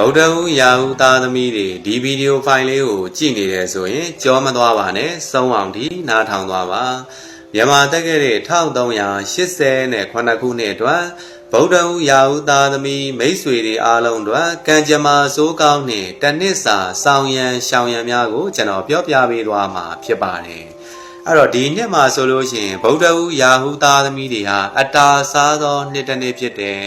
ဗုဒ္ဓဟူရာဟုသားသမီးတွေဒီဗီဒီယိုဖိုင်လေးကိုကြည့်နေတယ်ဆိုရင်ကြောမသွားပါနဲ့စုံအောင်ဒီနားထောင်သွားပါမြန်မာတက်ခဲ့တဲ့1389ခုနှစ်အတွက်ဗုဒ္ဓဟူရာဟုသားသမီးမိတ်ဆွေတွေအားလုံးအတွက်ကံကြမ္မာစိုးကောင်းနဲ့တနစ်စာဆောင်ရန်ရှောင်ရန်များကိုကျွန်တော်ပြောပြပေးသွားမှာဖြစ်ပါတယ်အဲ့တော့ဒီနှစ်မှာဆိုလို့ရှိရင်ဗုဒ္ဓဟူရာဟုသားသမီးတွေဟာအတာစားသောနှစ်တစ်နှစ်ဖြစ်တယ်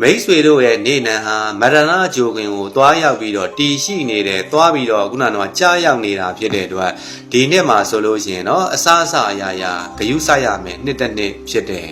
မိတ်ဆွေတို့ရဲ့နေနံဟာမရဏဂျိုခင်ကိုသွားရောက်ပြီးတော့တီရှိနေတယ်သွားပြီးတော့ခုနကတော့ကြားရောက်နေတာဖြစ်တဲ့အတွက်ဒီနှစ်မှာဆိုလို့ရှိရင်တော့အစားအစာအရာရာဂယုစိုက်ရမယ်နှစ်တစ်နှစ်ဖြစ်တယ်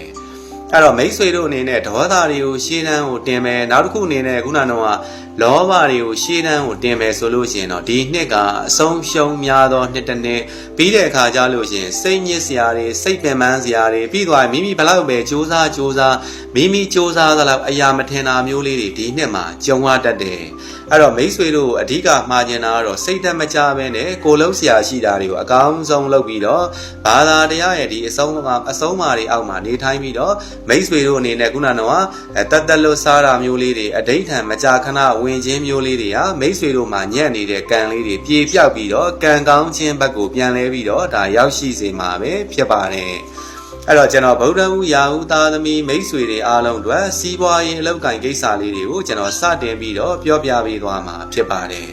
အဲ့တော့မိတ်ဆွေတို့အနေနဲ့ဒေါသတွေကိုရှင်းတန်းကိုတင်မယ်နောက်တစ်ခုအနေနဲ့ခုနကတော့လောဘတွေကိုရှင်းတန်းကိုတင်မယ်ဆိုလို့ရှိရင်တော့ဒီနှစ်ကအဆုံးရှုံးများသောနှစ်တစ်နှစ်ပြီးတဲ့အခါကျလို့ရှိရင်စိတ်ညစ်စရာတွေစိတ်ပင်ပန်းစရာတွေပြီးသွားမိမိဘလောက်ပဲစူးစမ်းစူးစမ်းမိမိစူးစမ်းသလောက်အရာမထင်တာမျိုးလေးတွေဒီနှစ်မှာကြုံရတတ်တယ်အဲ့တော့မိတ်ဆွေတို့အဓိကမှားကျင်တာကတော့စိတ်သက်မကြဘဲနဲ့ကိုလုံးဆရာရှိတာတွေကိုအကောင်းဆုံးလုပ်ပြီးတော့ဘာသာတရားရဲ့ဒီအဆုံးအမအဆုံးအမတွေအောက်မှာနေထိုင်ပြီးတော့မိတ်ဆွေတို့အနေနဲ့ခုနကတော့တတ်တလွတ်စားတာမျိုးလေးတွေအဋိဋ္ဌံမကြာခဏင်ခြင်းမျိုးလေးတွေဟာမိတ်ဆွေတို့မှာညံ့နေတဲ့ကံလေးတွေပြေပြောက်ပြီးတော့ကံကောင်းခြင်းဘက်ကိုပြန်လဲပြီးတော့ဒါရောက်ရှိစေမှာပဲဖြစ်ပါတယ်အဲ့တော့ကျွန်တော်ဗုဒ္ဓဟူရာဟုသားသမီးမိတ်ဆွေတွေအားလုံးအတွက်စီးပွားရေးအလုပ်ကိုင်ကိစ္စလေးတွေကိုကျွန်တော်စတင်ပြီးတော့ပြောပြပေးသွားမှာဖြစ်ပါတယ်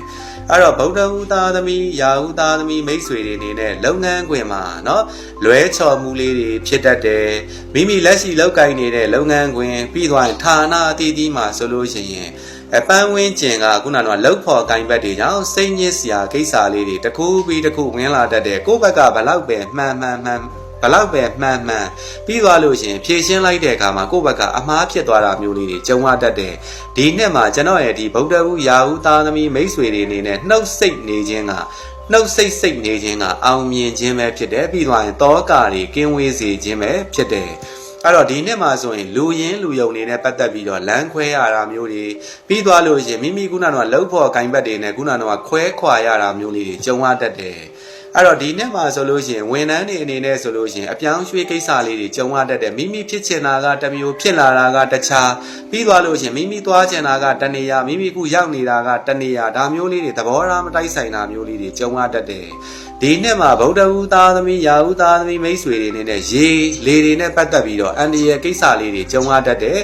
အဲ့တော့ဗုဒ္ဓဟူသားသမီးယာဟုသားသမီးမိတ်ဆွေတွေအနေနဲ့လုပ်ငန်းခွင်မှာเนาะလွဲချော်မှုလေးတွေဖြစ်တတ်တယ်မိမိလက်ရှိလုပ်ကိုင်နေတဲ့လုပ်ငန်းခွင်ပြီးသွားရင်ဌာနအသီးသီးမှာဆိုလို့ရှိရင် အပန်းဝင်းကျင်ကခုနကတော့လောက်ဖို့ကင်ဘက်တွေကြောင့်စိတ်ညစ်စရာကိစ္စလေးတွေတစ်ခုပြီးတစ်ခုဝင်လာတတ်တယ်ကိုယ့်ဘက်ကဘလောက်ပဲမှန်မှန်မှန်ဘလောက်ပဲမှန်မှန်ပြီးသွားလို့ရှင်ဖြည့်ရှင်းလိုက်တဲ့အခါမှာကိုယ့်ဘက်ကအမှားဖြစ်သွားတာမျိုးလေးတွေကြုံရတတ်တယ်ဒီနှစ်မှာကျွန်တော်ရဲ့ဒီဗုဒ္ဓဘုရာဟုသားသမီးမိတ်ဆွေတွေအနေနဲ့နှုတ်စိတ်နေခြင်းကနှုတ်စိတ်စိတ်နေခြင်းကအောင်မြင်ခြင်းပဲဖြစ်တယ်ပြီးသွားရင်တောကာတွေကင်းဝေးစေခြင်းပဲဖြစ်တယ် အဲ့တော့ဒီနှစ်မှာဆိုရင်လူရင်းလူယုံနေနဲ့ပတ်သက်ပြီးတော့လမ်းခွဲရတာမျိုးတွေပြီးသွားလို့ရှင်မိမိခုနကတော့လှုပ်ဖို့ဂိုင်ဘက်တွေနဲ့ခုနကတော့ခွဲခွာရတာမျိုးလေးတွေကြုံရတတ်တယ် အဲ့တော့ဒီနှစ်မှာဆိုလို့ရှိရင်ဝန်ထမ်းတွေအနေနဲ့ဆိုလို့ရှိရင်အပြောင်းရွှေ့ကိစ္စလေးတွေကြုံရတတ်တယ်မိမိဖြစ်ချင်တာကတစ်မျိုးဖြစ်လာတာကတခြားပြီးသွားလို့ရှိရင်မိမိသွားချင်တာကတနေရာမိမိခုရောက်နေတာကတနေရာဒါမျိုးလေးတွေသဘောထားမတိုက်ဆိုင်တာမျိုးလေးတွေကြုံရတတ်တယ်ဒီနှစ်မှာဗုဒ္ဓဟူသားသမီးယာဟုသားသမီးမိတ်ဆွေတွေအနေနဲ့ရေလေတွေနဲ့ပတ်သက်ပြီးတော့အန္တရာယ်ကိစ္စလေးတွေကြုံရတတ်တယ်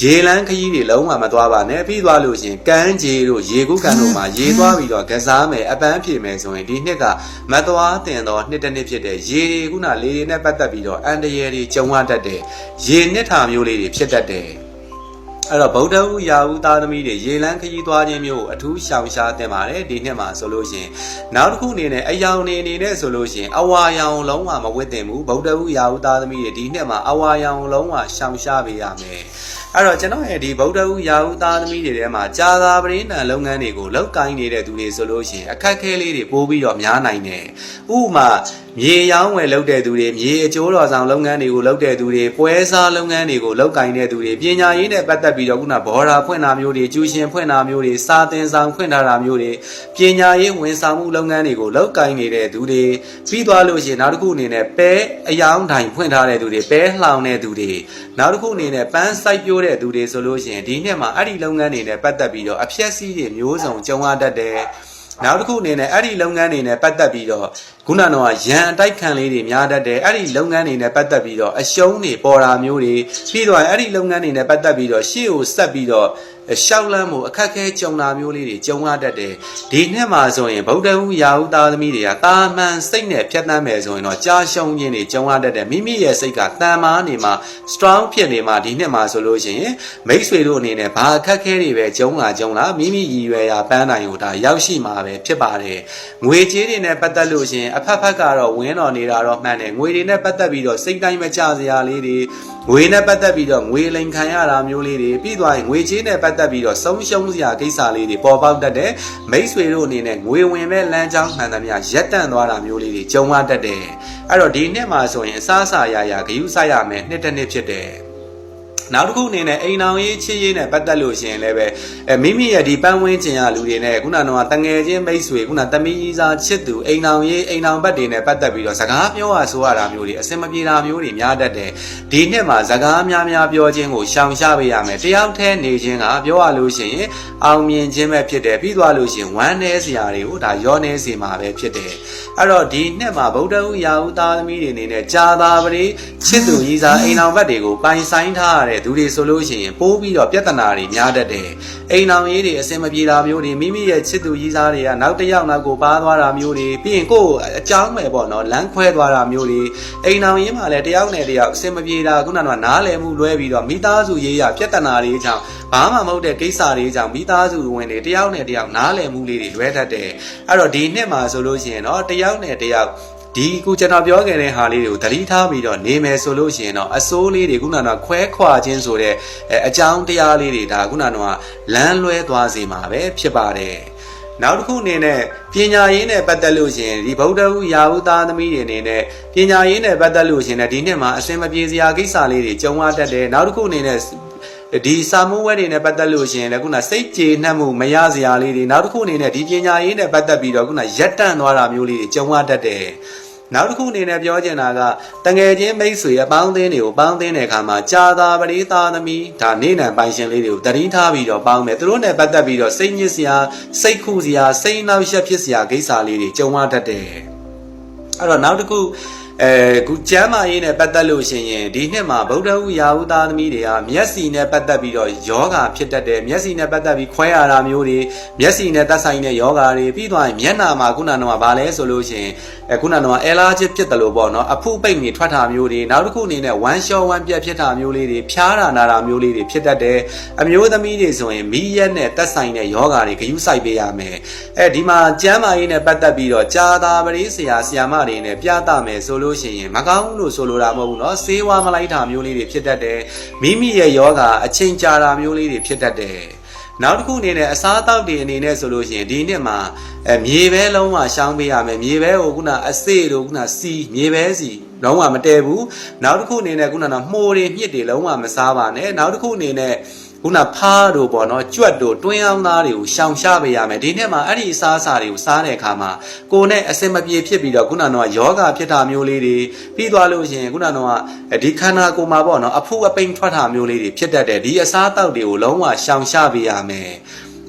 ရေလန်းခကြီးတွေလုံးဝမသွားပါနဲ့ပြီးသွားလို့ရှင်ကမ်းခြေတို့ရေကူးကန်တို့မှာရေသွားပြီးတော့ကစားမယ်အပန်းဖြေမယ်ဆိုရင်ဒီနှစ်ကမသွားတင်တော့နှစ်တစ်နှစ်ဖြစ်တဲ့ရေတွေခုနလေတွေနဲ့ပတ်သက်ပြီးတော့အန်တရာယ်တွေကြုံရတတ်တယ်ရေနှစ်ထာမျိုးလေးတွေဖြစ်တတ်တယ်အဲ့တော့ဗုဒ္ဓဟူရာဟုသားသမီးတွေရေလန်းခကြီးသွားခြင်းမျိုးကိုအထူးရှောင်ရှားတင်ပါတယ်ဒီနှစ်မှာဆိုလို့ရှိရင်နောက်တစ်ခုအနေနဲ့အယောင်နေအနေနဲ့ဆိုလို့ရှိရင်အဝါရောင်လုံးဝမဝတ်တင်ဘူးဗုဒ္ဓဟူရာဟုသားသမီးတွေဒီနှစ်မှာအဝါရောင်လုံးဝရှောင်ရှားပေးရမယ် အဲ့တော့ကျွန်တော်ရဲ့ဒီဗုဒ္ဓဟူရာဟုသားသမီးတွေထဲမှာကြာသာပရိဏံလုပ်ငန်းတွေကိုလောက်ကိုင်းနေတဲ့သူတွေဆိုလို့ရှိရင်အခက်ခဲလေးတွေပိုးပြီးတော့များနိုင်တယ်ဥပမာမြေရောင်းဝယ်လုပ်တဲ့သူတွေမြေအကျိုးတော်ဆောင်လုပ်ငန်းတွေကိုလုပ်တဲ့သူတွေပွဲစားလုပ်ငန်းတွေကိုလုပ်ကိုင်းတဲ့သူတွေပညာရေးနဲ့ပတ်သက်ပြီးတော့ခုနဘော်ဒါဖွင့်တာမျိုးတွေကျူရှင်ဖွင့်တာမျိုးတွေစာသင်ဆောင်ဖွင့်ထားတာမျိုးတွေပညာရေးဝန်ဆောင်မှုလုပ်ငန်းတွေကိုလုပ်ကိုင်းနေတဲ့သူတွေပြီးသွားလို့ရှိရင်နောက်တစ်ခုအနေနဲ့ပဲအယောင်တိုင်ဖွင့်ထားတဲ့သူတွေပဲလှောင်တဲ့သူတွေနောက်တစ်ခုအနေနဲ့ပန်းစိုက်ပျိုးတဲ့သူတွေဆိုလို့ရှိရင်ဒီနှစ်မှာအဲ့ဒီလုပ်ငန်းတွေနဲ့ပတ်သက်ပြီးတော့အဖြက်စီးတွေမျိုးစုံကြုံရတတ်တယ်နောက်တစ်ခုအနေနဲ့အဲ့ဒီလုပ်ငန်းတွေနဲ့ပတ်သက်ပြီးတော့ခုနကတော့ရန်အတိုက်ခံလေးတွေများတတ်တယ်အဲ့ဒီလုပ်ငန်းတွေနဲ့ပတ်သက်ပြီးတော့အရှုံးတွေပေါ်တာမျိုးတွေပြီးတော့အဲ့ဒီလုပ်ငန်းတွေနဲ့ပတ်သက်ပြီးတော့ရှေ့ကိုဆက်ပြီးတော့ ရှောက်လန်းမှုအခက်ခဲကြုံတာမျိုးလေးတွေကြုံရတတ်တယ်ဒီနှစ်မှာဆိုရင်ဗုဒ္ဓဟူရာဟုသားသမီးတွေကတာမန်စိတ်နဲ့ဖြတ်သန်းမယ်ဆိုရင်တော့ကြာရှုံးခြင်းတွေကြုံရတတ်တယ်မိမိရဲ့စိတ်ကတန်မာနေမှာ strong ဖြစ်နေမှာဒီနှစ်မှာဆိုလို့ရှိရင်မိတ်ဆွေတို့အနေနဲ့ဘာအခက်ခဲတွေပဲကြုံလာကြုံလာမိမိရည်ရွယ်ရာပန်းတိုင်ကိုဒါရောက်ရှိမှာပဲဖြစ်ပါတယ်ငွေကြေးတွေနဲ့ပတ်သက်လို့ရှိရင်အဖက်ဖက်ကတော့ဝင်းတော်နေတာတော့မှန်တယ်ငွေတွေနဲ့ပတ်သက်ပြီးတော့စိတ်တိုင်းမကြစရာလေးတွေငွေနဲ့ပတ်သက်ပြီးတော့ငွေလိမ်ခံရတာမျိုးလေးတွေပြီးသွားရင်ငွေချေးနဲ့ပတ်သက်ပြီးတော့ဆုံးရှုံးစရာကိစ္စလေးတွေပေါ်ပေါက်တတ်တယ်မိတ်ဆွေတို့အနေနဲ့ငွေဝင်မဲ့လမ်းကြောင်းမှန်သမျှရက်တန့်သွားတာမျိုးလေးတွေကြုံရတတ်တယ်အဲ့တော့ဒီနှစ်မှာဆိုရင်အစားအစာရရဂယုစိုက်ရမယ်နှစ်တစ်နှစ်ဖြစ်တယ် နောက်တစ်ခုအနေနဲ့အိမ်အောင်ရေးချစ်ရေးနဲ့ပတ်သက်လို့ရှိရင်လည်းပဲအဲမိမိရဲ့ဒီပန်းဝင်းကျင်ရလူတွေနဲ့ခုနကတော့တငယ်ချင်းမိတ်ဆွေခုနသမီးကြီးစားချစ်သူအိမ်အောင်ရေးအိမ်အောင်ဘက်တွေနဲ့ပတ်သက်ပြီးတော့စကားပြောရဆိုရတာမျိုးတွေအစင်မပြေတာမျိုးတွေများတတ်တယ်ဒီနှစ်မှာစကားများများပြောခြင်းကိုရှောင်ရှားပေးရမယ်တယောက်တည်းနေခြင်းကပြောရလို့ရှိရင်အောင်မြင်ခြင်းပဲဖြစ်တယ်ပြီးသွားလို့ရှိရင်ဝမ်းနည်းစရာတွေကိုဒါရောနေစေမှာပဲဖြစ်တယ်အဲ့တော့ဒီနှစ်မှာဗုဒ္ဓဟူရာဟုသားသမီးတွေအနေနဲ့ကြာသာပရိချစ်သူကြီးစားအိမ်အောင်ဘက်တွေကိုပိုင်ဆိုင်ထားရတဲ့သူတွေဆိုလို့ရှိရင်ပိုးပြီးတော့ပြဿနာတွေများတတ်တယ်အိမ်အောင်ရေးတွေအစင်မပြေတာမျိုးတွေမိမိရဲ့ချစ်သူကြီးစားတွေကနောက်တစ်ယောက်နောက်ကိုပါသွားတာမျိုးတွေပြီးရင်ကိုယ်အကြောင်းပဲပေါ့နော်လမ်းခွဲသွားတာမျိုးတွေအိမ်အောင်ရေးမှာလည်းတယောက်နဲ့တယောက်အစင်မပြေတာခုနကနားလည်မှုလွဲပြီးတော့မိသားစုရေးရပြဿနာတွေကြောင့်ဘာမှမဟုတ်တဲ့ကိစ္စတွေကြောင့်မိသားစုဝင်တွေတယောက်နဲ့တယောက်နားလည်မှုလေးတွေလွဲတတ်တယ်အဲ့တော့ဒီနှစ်မှာဆိုလို့ရှိရင်တော့တယောက်နဲ့တယောက် ဒီခုကျွန်တော်ပြောခဲ့တဲ့ဟာလေးတွေကိုသတိထားပြီးတော့နေမယ်ဆိုလို့ရှိရင်တော့အစိုးလေးတွေခုနကခွဲခွာခြင်းဆိုတဲ့အအကြောင်းတရားလေးတွေဒါခုနကလမ်းလွဲသွားစေမှာပဲဖြစ်ပါတယ်နောက်တစ်ခုအနေနဲ့ပညာရေးနဲ့ပတ်သက်လို့ရှင်ဒီဗုဒ္ဓဟူရာဟုသားသမီးတွေအနေနဲ့ပညာရေးနဲ့ပတ်သက်လို့ရှင်လည်းဒီနှစ်မှာအစင်မပြေစရာကိစ္စလေးတွေကြုံရတတ်တယ်နောက်တစ်ခုအနေနဲ့ဒီစာမိုးဝဲတွေနဲ့ပတ်သက်လို့ရှိရင်လည်းခုနစိတ်ကြေနှက်မှုမရစရာလေးတွေနောက်တစ်ခုအနေနဲ့ဒီပညာရေးနဲ့ပတ်သက်ပြီးတော့ခုနရက်တန့်သွားတာမျိုးလေးတွေကြုံရတတ်တယ် နောက်တစ်ခုအနေနဲ့ပြောချင်တာကတငယ်ချင်းမိတ်ဆွေအပေါင်းအသင်းတွေကိုပေါင်းသင်းတဲ့အခါမှာကြာသာပရိသာသမီဒါနေနံပိုင်ရှင်လေးတွေကိုတတိထားပြီးတော့ပေါင်းမယ်သူတို့နဲ့ပတ်သက်ပြီးတော့စိတ်ညစ်စရာစိတ်ခုစရာစိတ်နှောက်ယှက်ဖြစ်စရာကိစ္စလေးတွေကြုံရတတ်တယ်အဲ့တော့နောက်တစ်ခု အဲခုကျမ်းမာရေးနဲ့ပတ်သက်လို့ရှိရင်ဒီနှစ်မှာဗုဒ္ဓဟူရာဟုသားသမီးတွေကမျက်စိနဲ့ပတ်သက်ပြီးတော့ယောဂဖြစ်တတ်တယ်မျက်စိနဲ့ပတ်သက်ပြီးခွဲရတာမျိုးတွေမျက်စိနဲ့သက်ဆိုင်တဲ့ယောဂတွေပြီးသွားရင်မျက်နှာမှာခုနကတော့ဗာလဲဆိုလို့ရှိရင်အဲခုနကတော့အဲလာချစ်ဖြစ်တယ်လို့ပေါ့နော်အဖုပိတ်နေထွက်တာမျိုးတွေနောက်တစ်ခုအနေနဲ့ဝမ်းလျှောဝမ်းပြက်ဖြစ်တာမျိုးလေးတွေဖျားတာနာတာမျိုးလေးတွေဖြစ်တတ်တယ်အမျိုးသမီးတွေဆိုရင်မီးရက်နဲ့သက်ဆိုင်တဲ့ယောဂတွေဂရုစိုက်ပေးရမယ်အဲဒီမှာကျမ်းမာရေးနဲ့ပတ်သက်ပြီးတော့ကြာသာပရိဆရာဆရာမတွေနဲ့ပြသမယ်ဆိုလရှိရင်မကောင်းဘူးလို့ဆိုလိုတာမဟုတ်ဘူးเนาะဆေးဝါးမလိုက်တာမျိုးလေးတွေဖြစ်တတ်တယ်မိမိရဲ့ယောဂအချိန်ကြာတာမျိုးလေးတွေဖြစ်တတ်တယ်နောက်တစ်ခုအနေနဲ့အစားအသောက်တွေအနေနဲ့ဆိုလို့ရှိရင်ဒီနှစ်မှာအဲမြေပဲလုံးဝရှောင်းပေးရမယ်မြေပဲကိုခုနအစေ့တို့ခုနစီမြေပဲစီလုံးဝမတည့်ဘူးနောက်တစ်ခုအနေနဲ့ခုနကမှိုးတွေမြစ်တွေလုံးဝမစားပါနဲ့နောက်တစ်ခုအနေနဲ့ ခုနဖားတို့ပေါ့နော်ကြွက်တို့တွင်းအောင်သားတွေကိုရှောင်ရှားပေးရမယ်ဒီနေ့မှာအဲ့ဒီအစားအစာတွေကိုစားတဲ့အခါမှာကိုယ်နဲ့အစင်မပြေဖြစ်ပြီးတော့ခုနကတော့ယောဂဖြစ်တာမျိုးလေးတွေပြီးသွားလို့ရှိရင်ခုနကတော့ဒီခန္ဓာကိုယ်မှာပေါ့နော်အဖုအပိန်ထွက်တာမျိုးလေးတွေဖြစ်တတ်တယ်ဒီအစားအသောက်တွေကိုလုံးဝရှောင်ရှားပေးရမယ်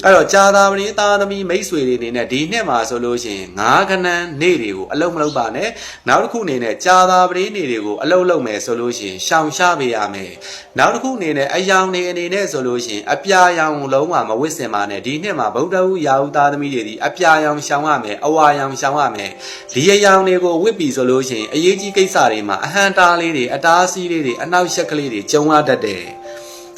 အဲ့တော့ကြာသာပရိသားသမီးမိတ်ဆွေတွေအနေနဲ့ဒီနှစ်မှာဆိုလို့ရှိရင်ငါးကနန်းနေ့တွေကိုအလုံးမလုံးပါနဲ့နောက်တစ်ခုအနေနဲ့ကြာသာပရိနေ့တွေကိုအလုံးလုံးမယ်ဆိုလို့ရှိရင်ရှောင်ရှားပေးရမယ်နောက်တစ်ခုအနေနဲ့အယောင်နေအနေနဲ့ဆိုလို့ရှိရင်အပြာရောင်လုံးဝမဝစ်စင်ပါနဲ့ဒီနှစ်မှာဗုဒ္ဓဟူရာဟုသားသမီးတွေဒီအပြာရောင်ရှောင်ရမယ်အဝါရောင်ရှောင်ရမယ်ဒီအယောင်တွေကိုဝစ်ပြီဆိုလို့ရှိရင်အရေးကြီးကိစ္စတွေမှာအဟန်တားလေးတွေအတားအဆီးလေးတွေအနောက်ရှက်ကလေးတွေကျုံရတတ်တယ်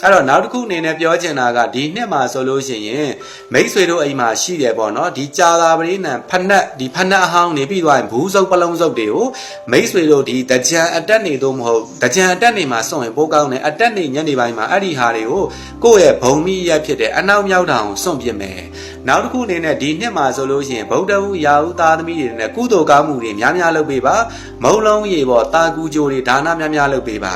အဲ့တော့နောက်တစ်ခုအနေနဲ့ပြောချင်တာကဒီနှစ်မှာဆိုလို့ရှိရင်မိတ်ဆွေတို့အိမ်မှာရှိတယ်ပေါ့နော်ဒီကြာသာပရိနံဖက်နှက်ဒီဖက်နှက်အဟောင်းနေပြီးသွားရင်ဘူးစုပ်ပလုံးစုပ်တွေကိုမိတ်ဆွေတို့ဒီတကြံအတက်နေတော့မဟုတ်တကြံအတက်နေမှာစွန့်ရင်ပိုးကောင်းတယ်အတက်နေညနေပိုင်းမှာအဲ့ဒီဟာတွေကိုကိုယ့်ရဲ့ဘုံမိရက်ဖြစ်တဲ့အနောက်မြောက်တောင်စွန့်ပြစ်မယ် နောက်တစ်ခုအနေနဲ့ဒီနှစ်မှာဆိုလို့ရှိရင်ဗုဒ္ဓဟူရာဟုသားသမီးတွေနဲ့ကုသိုလ်ကောင်းမှုတွေများများလုပ်ပေးပါမုံလုံးရေပေါ့တာကူကြိုတွေဒါနများများလုပ်ပေးပါ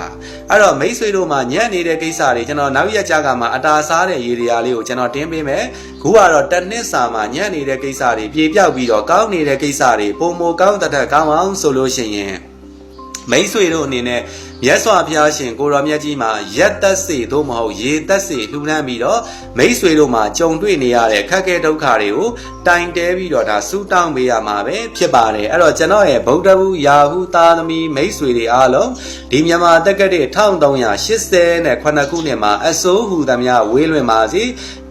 အဲ့တော့မိတ်ဆွေတို့မှာညံ့နေတဲ့ကိစ္စတွေကျွန်တော်နောက်ရက်ကြကမှာအတာစားတဲ့ရေတရားလေးကိုကျွန်တော်တင်းပေးမယ်ခုကတော့တနစ်စာမှာညံ့နေတဲ့ကိစ္စတွေပြေပြောက်ပြီးတော့ကောင်းနေတဲ့ကိစ္စတွေပုံမကောင်းတတ်ကောင်းအောင်ဆိုလို့ရှိရင်မိတ်ဆွေတို့အနေနဲ့ မြတ်စွာဘုရားရှင်ကိုရောမြတ်ကြီးမှာရက်သက်စေသို့မဟုတ်ရေသက်စေလှူဒန်းပြီးတော့မိတ်ဆွေတို့မှာကြုံတွေ့နေရတဲ့ခက်ခဲဒုက္ခတွေကိုတိုင်တဲပြီးတော့ဒါဆူတောင်းပေးရမှာပဲဖြစ်ပါတယ်အဲ့တော့ကျွန်တော်ရဲ့ဗုဒ္ဓဘုရာဟုသားသမီးမိတ်ဆွေတွေအားလုံးဒီမြန်မာတက္ကရာ1389ခုနှစ်မှာအစိုးဟူသမျှဝေးလွင်ပါစေ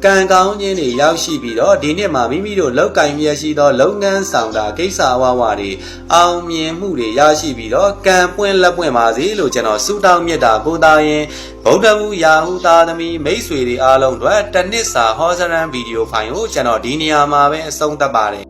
ကံကောင်းခြင်းတွေရောက်ရှိပြီးတော့ဒီနှစ်မှာမိမိတို့လောက်ကင်မြရှိသောလုပ်ငန်းဆောင်တာကိစ္စအဝဝတွေအောင်မြင်မှုတွေရရှိပြီးတော့ကံပွင့်လက်ပွင့်ပါစေလို့ကျွန်တော်ဆုတောင်းမြတ်တာကိုသားရင်ဗုဒ္ဓဘုရာဟုသားသမီးမိတ်ဆွေတွေအားလုံးတို့တနစ်စာဟောစရန်ဗီဒီယိုဖိုင်ကိုကျွန်တော်ဒီနေရာမှာပဲအဆုံးသတ်ပါတယ်